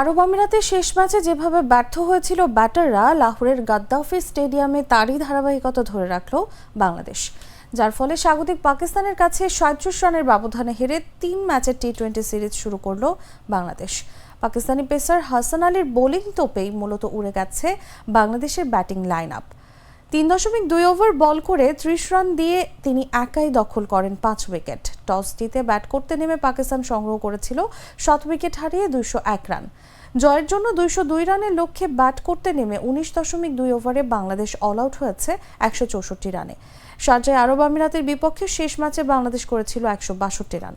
আরব আমিরাতের শেষ ম্যাচে যেভাবে ব্যর্থ হয়েছিল ব্যাটাররা, লাহোরের গাদ্দাফি স্টেডিয়ামে তারই ধারাবাহিকতা ধরে রাখল বাংলাদেশ। যার ফলে স্বাগতিক পাকিস্তানের কাছে সাঁত্রিশ রানের ব্যবধানে হেরে তিন ম্যাচের টি টোয়েন্টি সিরিজ শুরু করল বাংলাদেশ। পাকিস্তানি পেসার হাসান আলীর বোলিং তোপেই মূলত উড়ে গেছে বাংলাদেশের ব্যাটিং লাইন আপ তিন দশমিক দুই ওভার বল করে ত্রিশ রান দিয়ে তিনি একাই দখল করেন পাঁচ উইকেট। টস জিতে ব্যাট করতে নেমে পাকিস্তান সংগ্রহ করেছিল সাত উইকেট হারিয়ে দুইশো এক রান। জয়ের জন্য দুইশো দুই রানের লক্ষ্যে ব্যাট করতে নেমে উনিশ দশমিক দুই ওভারে বাংলাদেশ অল আউট হয়েছে একশো চৌষট্টি রানে। সার্জায় আরব আমিরাতের বিপক্ষে শেষ ম্যাচে বাংলাদেশ করেছিল একশো বাষট্টি রান।